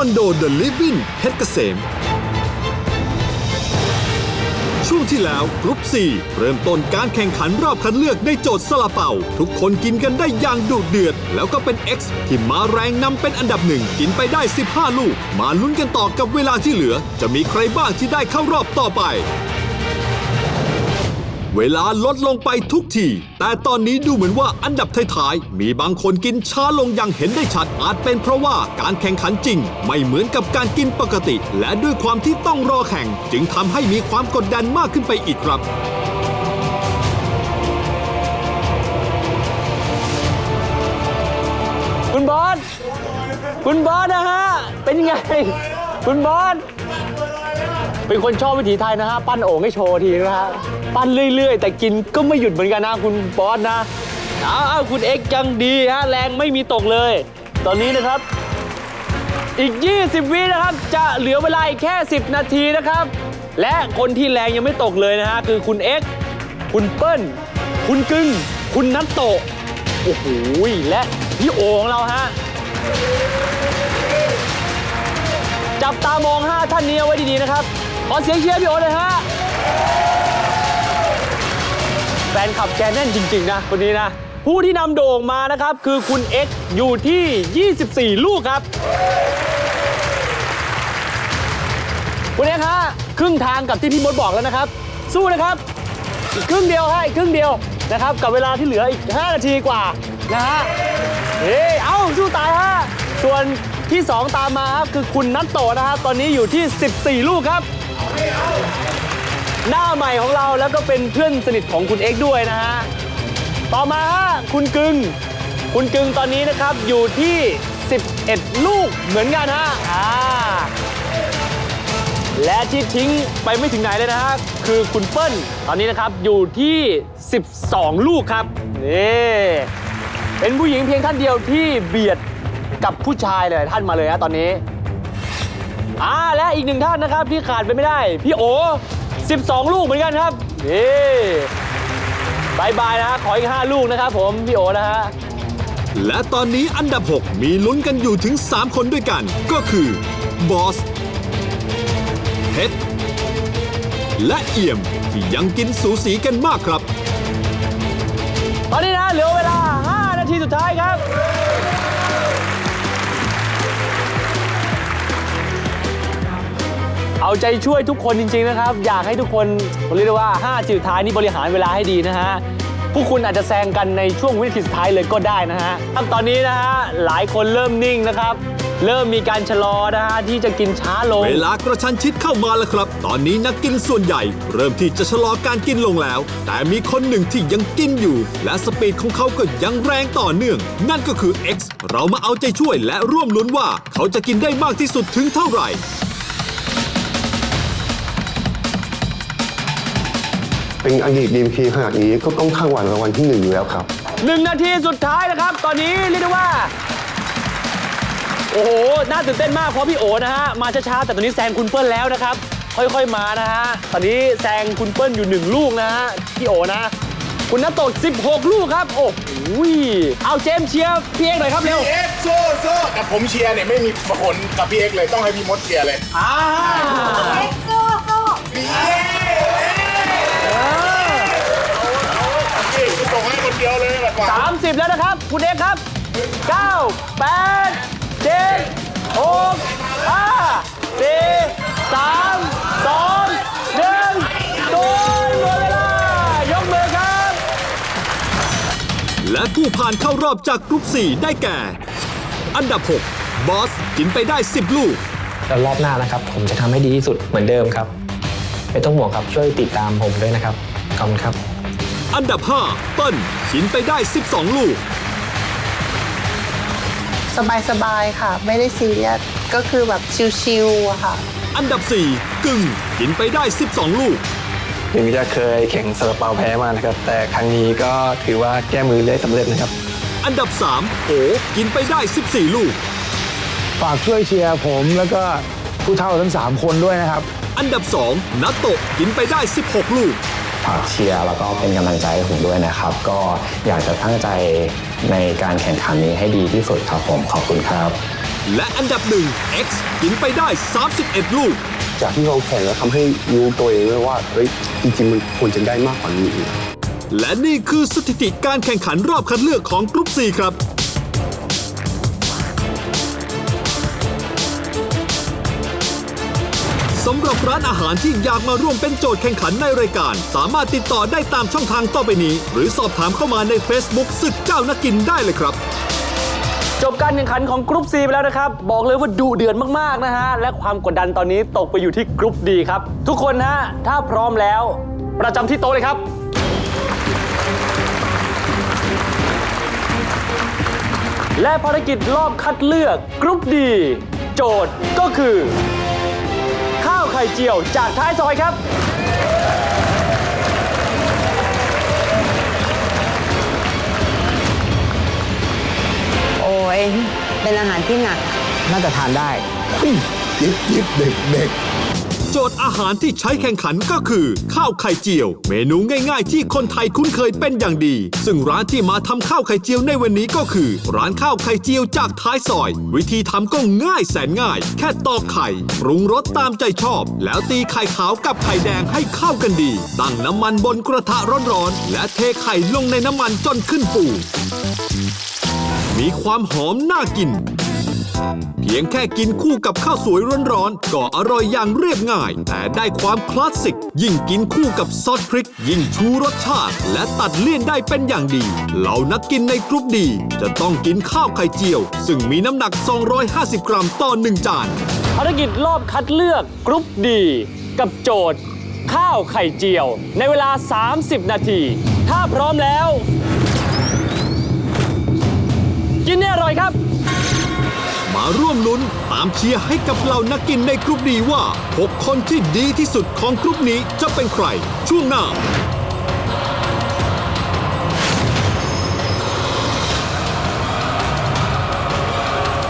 อนโดเดอะลิฟวินเพชรเกษม ช่วงที่แล้วกรุ๊ป 4 เริ่มต้นการแข่งขันรอบคัดเลือกในโจทย์สลาเป่าทุกคนกินกันได้อย่างดุเดือด แล้วก็เป็น X ที่มาแรงนำเป็นอันดับหนึ่งกินไปได้ 15 ลูก มาลุ้นกันต่อกับเวลาที่เหลือ จะมีใครบ้างที่ได้เข้ารอบต่อไป เวลาลดลงไปทุกที แต่ตอนนี้ดูเหมือนว่าอันดับท้ายๆ มีบางคนกินช้าลงอย่างเห็นได้ชัด อาจเป็นเพราะว่าการแข่งขันจริง ไม่เหมือนกับการกินปกติ และด้วยความที่ต้องรอแข่ง จึงทำให้มีความกดดันมากขึ้นไปอีกครับคุณบอส คุณบอสนะฮะ เป็นไง คุณบอส เป็นคนชอบวิถีไทยนะฮะ ปั้นโอ่งให้โชว์ทีนะฮะ ปั้นเรื่อย ๆ แต่กินก็ไม่หยุดเหมือนกันนะคุณบอสนะเอาเอาคุณเอ็กยังดีฮะแรงไม่มีตกเลย ตอนนี้นะครับ อีก 20 วินะครับ จะเหลือเวลาอีกแค่ 10 นาทีนะครับ และคนที่แรงยังไม่ตกเลยนะฮะคือคุณเอ็กคุณเปิ้ล คุณกึ้ง คุณนัตโตะโอ้โหและพี่โอของเราฮะจับตามอง 5 ท่านนี้เอาไว้ดี ๆ นะครับ ขอเสียงเชียร์พี่โอเลยฮะ ฟนขับแกแน่นจริง ๆ นะคนนี้นะ ผู้ที่นำโด่งมานะครับ คือคุณเอ็กอยู่ที่ 24 ลูกครับ คุณเอ็กฮะครึ่งทางกับที่พี่มดบอกแล้วนะครับ สู้นะครับ อีกครึ่งเดียวฮะอีกครึ่งเดียวนะครับ กับเวลาที่เหลืออีก 5 นาทีกว่านะฮะเฮ้ยเอ้าสู้ตายฮะส่วนที่ 2 ตามมาครับคือคุณนัทโตนะครับตอนนี้อยู่ที่ 14 ลูกครับ หน้าใหม่ของเราแล้วก็เป็นเพื่อนสนิทของคุณเอ็กซ์ด้วยนะฮะ ต่อมาฮะคุณกึง คุณกึงตอนนี้นะครับอยู่ที่ 11 ลูกเหมือนกันฮะอ่าและที่ทิ้งไปไม่ถึงไหนเลยนะฮะคือคุณเปิ้ลตอนนี้นะครับอยู่ที่ 12 ลูกครับนี่เป็นผู้หญิงเพียงท่านเดียวที่เบียดกับผู้ชายเลยท่านมาเลยฮะตอนนี้อ่าและอีกหนึ่งท่านนะครับที่ขาดไปไม่ได้ พี่โอ 12 ลูกเหมือนกันครับ นี่บายบายนะฮะขออีก 5 ลูกนะครับผม พี่โอนะฮะ และตอนนี้อันดับ 6 มีลุ้นกันอยู่ถึง 3 คนด้วยกัน ก็คือบอสเพชรและเอี่ยมที่ยังกินสูสีกันมากครับ ตอนนี้นะเหลือเวลา ใจช่วยทุกคนจริง ๆนะครับ อยากให้ทุกคนเรียกได้ว่า5นาทีสุดท้ายนี้บริหารเวลาให้ดีนะฮะผู้คุณอาจจะแซงกันในช่วงวินาทีสุดท้ายเลยก็ได้นะฮะครับตอนนี้นะฮะหลายคนเริ่มนิ่งนะครับ เริ่มมีการชะลอนะฮะที่จะกินช้าลง เวลากระชันชิดเข้ามาแล้วครับ ตอนนี้นักกินส่วนใหญ่ เริ่มที่จะชะลอการกินลงแล้ว แต่มีคนหนึ่งที่ยังกินอยู่ และสปีดของเขาก็ยังแรงต่อเนื่อง นั่นก็คือ X เรามาเอาใจช่วยและร่วมลุ้นว่า เขาจะกินได้มากที่สุดถึงเท่าไหร่ เป็นอดีตดีมพีขนาดนี้ก็ต้องข้างหวันรางวัลที่หนึ่งอยู่แล้วครับ หนึ่งนาทีสุดท้ายนะครับ ตอนนี้เรียกได้ว่า โอ้โห น่าตื่นเต้นมากเพราะพี่โอนะฮะ มาช้าๆ แต่ตอนนี้แซงคุณเปิ้ลแล้วนะครับ ค่อยๆ มานะฮะ ตอนนี้แซงคุณเปิ้ลอยู่หนึ่งลูกนะฮะ พี่โอนะ คุณนัตโตด16 ลูกครับ โอ้โหเอาเจมส์เชียร์พี่เอกหน่อยครับเร็ว พี่เอ็กซ์สู้สู้แต่ผมเชียร์เนี่ยไม่มีผลกับพี่เอ็กซ์เลยต้องให้พี่มดเชียร์เลย อ่าสู้สู้ 30 แล้วนะครับ คุณเอกครับ 9 8 7 6 5 4 3 2 1ตูนหมดเวลายกมือครับ และผู้ผ่านเข้ารอบจากกรุ๊ป 4 ได้แก่ อันดับ 6 บอสกินไปได้ 10 ลูก แล้วรอบหน้านะครับ ผมจะทำให้ดีที่สุดเหมือนเดิมครับ ไม่ต้องห่วงครับช่วยติดตามผมด้วยนะครับขอบคุณครับ อันดับ 5 เปิ้ลกินไปได้ 12 ลูก สบายสบายๆค่ะ ไม่ได้ซีเรียสก็คือแบบชิวๆอะค่ะ อันดับ 4 กึ่งกินไปได้ 12 ลูกถึงจะเคยแข่งซาลาเปาแพ้มานะครับ แต่ครั้งนี้ก็ถือว่าแก้มือได้สำเร็จนะครับ อันดับ 3 โอกินไปได้ 14 ลูก ฝากช่วยเชียร์ผมแล้วก็ผู้เท่าทั้ง 3 คนด้วยนะครับ อันดับ 2นัตโตะกินไปได้ 16 ลูก ฝากเชียร์แล้วก็เป็นกำลังใจให้ผมด้วยนะครับ ก็อยากจะตั้งใจในการแข่งขันนี้ให้ดีที่สุดครับผมขอบคุณครับ และอันดับหนึ่ง X กินไปได้ 31 ลูก จากที่เราแข่งแล้วทำให้รู้ตัวเองเลยว่าเฮ้ยจริงๆมันควรจะได้มากกว่านี้อีกและนี่คือสถิติการแข่งขันรอบคัดเลือกของกรุ๊ป C ครับ สำหรับร้านอาหารที่อยากมาร่วมเป็นโจทย์แข่งขันในรายการ สามารถติดต่อได้ตามช่องทางต่อไปนี้ หรือสอบถามเข้ามาใน Facebook ศึกเจ้านักกินได้เลยครับ จบการแข่งขันของกรุ๊ป C ไปแล้วนะครับ บอกเลยว่าดุเดือดมาก ๆ นะฮะ และความกดดันตอนนี้ตกไปอยู่ที่กรุ๊ป D ครับ ทุกคนฮะ ถ้าพร้อมแล้ว ประจำที่โต๊ะเลยครับ และภารกิจรอบคัดเลือกกรุ๊ป D โจทย์ก็คือ ข้าวไข่เจียวจากท้ายซอยครับ โอ้ย เป็นอาหารที่หนัก น่าจะทานได้ ยิบยิบเด็กเด็กโจทย์อาหารที่ใช้แข่งขันก็คือ ข้าวไข่เจียว เมนูง่ายๆ ที่คนไทยคุ้นเคยเป็นอย่างดี ซึ่งร้านที่มาทำข้าวไข่เจียวในวันนี้ก็คือ ร้านข้าวไข่เจียวจากท้ายซอย วิธีทำก็ง่ายแสนง่าย แค่ตอกไข่ปรุงรสตามใจชอบ แล้วตีไข่ขาวกับไข่แดงให้เข้ากันดีตั้งน้ำมันบนกระทะร้อนๆและเทไข่ลงในน้ำมันจนขึ้นฟูมีความหอมน่ากิน พียงแค่กินคู่กับข้าวสวยร้อนๆก็อร่อยอย่างเรียบง่าย แต่ได้ความคลาสสิก ยิ่งกินคู่กับซอสพริก ยิ่งชูรสชาติ และตัดเลี่ยนได้เป็นอย่างดี เหล่านักกินในกรุ๊ปดี จะต้องกินข้าวไข่เจียว ซึ่งมีน้ำหนัก 250 กรัมต่อหนึ่งจานภารกิจรอบคัดเลือกกรุ๊ปดี กับโจทย์ ข้าวไข่เจียว ในเวลา 30 นาที ถ้าพร้อมแล้ว กินให้อร่อยครับ มาร่วมลุ้นตามเชียร์ให้กับเหล่านักกินในกรุ๊ปดีว่า 6 คนที่ดีที่สุดของกรุ๊ปนี้จะเป็นใคร ช่วงหน้า